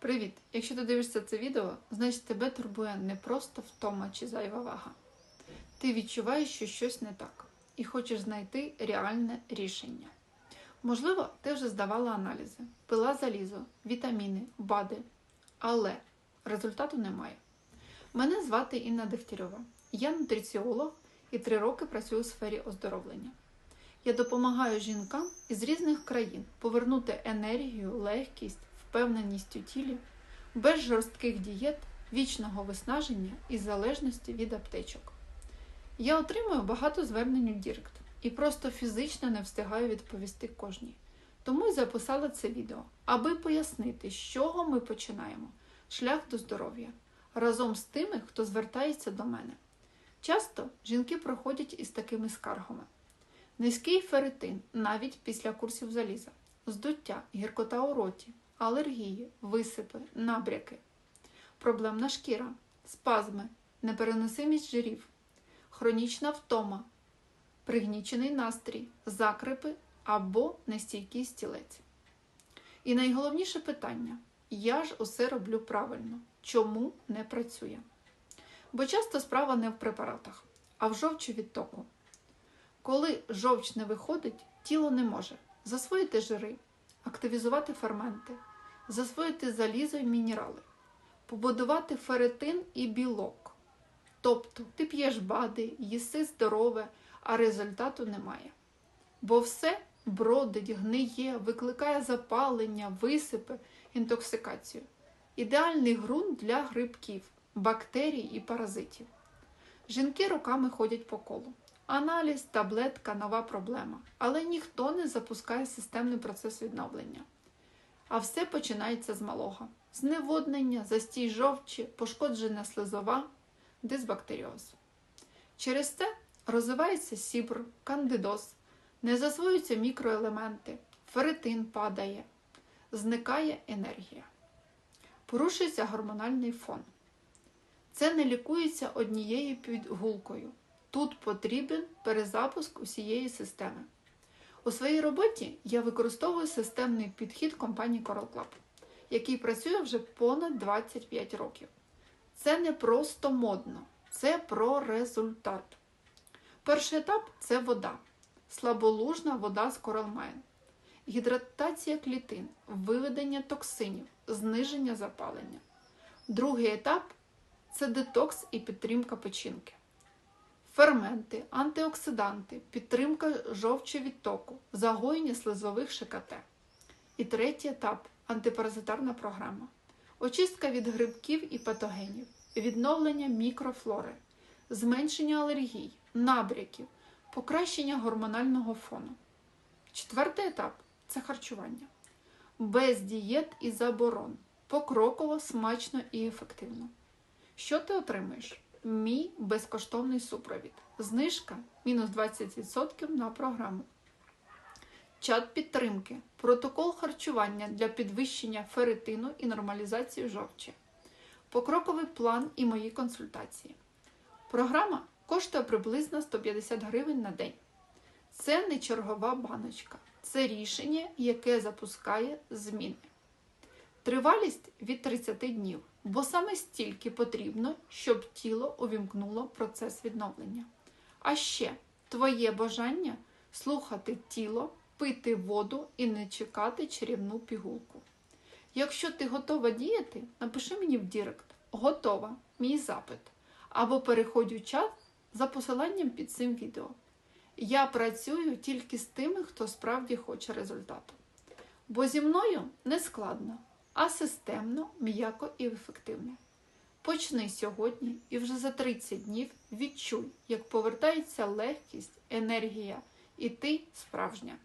Привіт! Якщо ти дивишся це відео, значить тебе турбує не просто втома чи зайва вага. Ти відчуваєш, що щось не так, і хочеш знайти реальне рішення. Можливо, ти вже здавала аналізи, пила залізо, вітаміни, БАДи, але результату немає. Мене звати Інна Дегтярьова. Я нутриціолог і три роки працюю у сфері оздоровлення. Я допомагаю жінкам із різних країн повернути енергію, легкість, впевненість у тілі, без жорстких дієт, вічного виснаження і залежності від аптечок. Я отримую багато звернень у Дірект і просто фізично не встигаю відповісти кожній. Тому й записала це відео, аби пояснити, з чого ми починаємо шлях до здоров'я разом з тими, хто звертається до мене. Часто жінки проходять із такими скаргами. Низький ферритин навіть після курсів заліза, здуття, гіркота у роті, алергії, висипи, набряки, проблемна шкіра, спазми, непереносимість жирів, хронічна втома, пригнічений настрій, закрипи або нестійкий стілець. І найголовніше питання: я ж усе роблю правильно. Чому не працює? Бо часто справа не в препаратах, а в жовчі відтоку. Коли жовч не виходить, тіло не може засвоїти жири, активізувати ферменти, засвоїти залізо і мінерали, побудувати ферритин і білок. Тобто ти п'єш бади, їси здорове, а результату немає. Бо все бродить, гниє, викликає запалення, висипи, інтоксикацію. Ідеальний ґрунт для грибків, бактерій і паразитів. Жінки роками ходять по колу. Аналіз, таблетка, нова проблема. Але ніхто не запускає системний процес відновлення. А все починається з малого: зневоднення, застій жовчі, пошкоджена слизова, дисбактеріоз. Через це розвивається сібр, кандидоз, не засвоюються мікроелементи, ферритин падає, зникає енергія. Порушується гормональний фон. Це не лікується однією підгулкою. Тут потрібен перезапуск усієї системи. У своїй роботі я використовую системний підхід компанії Coral Club, який працює вже понад 25 років. Це не просто модно, це про результат. Перший етап це вода, слаболужна вода з Coral Mine. Гідратація клітин, виведення токсинів, зниження запалення. Другий етап це детокс і підтримка печінки. Ферменти, антиоксиданти, підтримка жовчовідтоку, загоєння слизових ШКТ. І третій етап антипаразитарна програма. Очистка від грибків і патогенів, відновлення мікрофлори, зменшення алергій, набряків, покращення гормонального фону. Четвертий етап це харчування. Без дієт і заборон. Покроково, смачно і ефективно. Що ти отримаєш? Мій безкоштовний супровід. Знижка мінус 20% на програму. Чат підтримки. Протокол харчування для підвищення ферритину і нормалізації жовчі. Покроковий план і мої консультації. Програма коштує приблизно 150 гривень на день. Це не чергова баночка. Це рішення, яке запускає зміни. Тривалість від 30 днів, бо саме стільки потрібно, щоб тіло увімкнуло процес відновлення. А ще твоє бажання слухати тіло, пити воду і не чекати чарівну пігулку. Якщо ти готова діяти, напиши мені в Дірект Готова, мій запит. Або переходь у чат за посиланням під цим відео. Я працюю тільки з тими, хто справді хоче результату. Бо зі мною не складно, а системно, м'яко і ефективно. Почни сьогодні і вже за 30 днів відчуй, як повертається легкість, енергія, і ти справжня.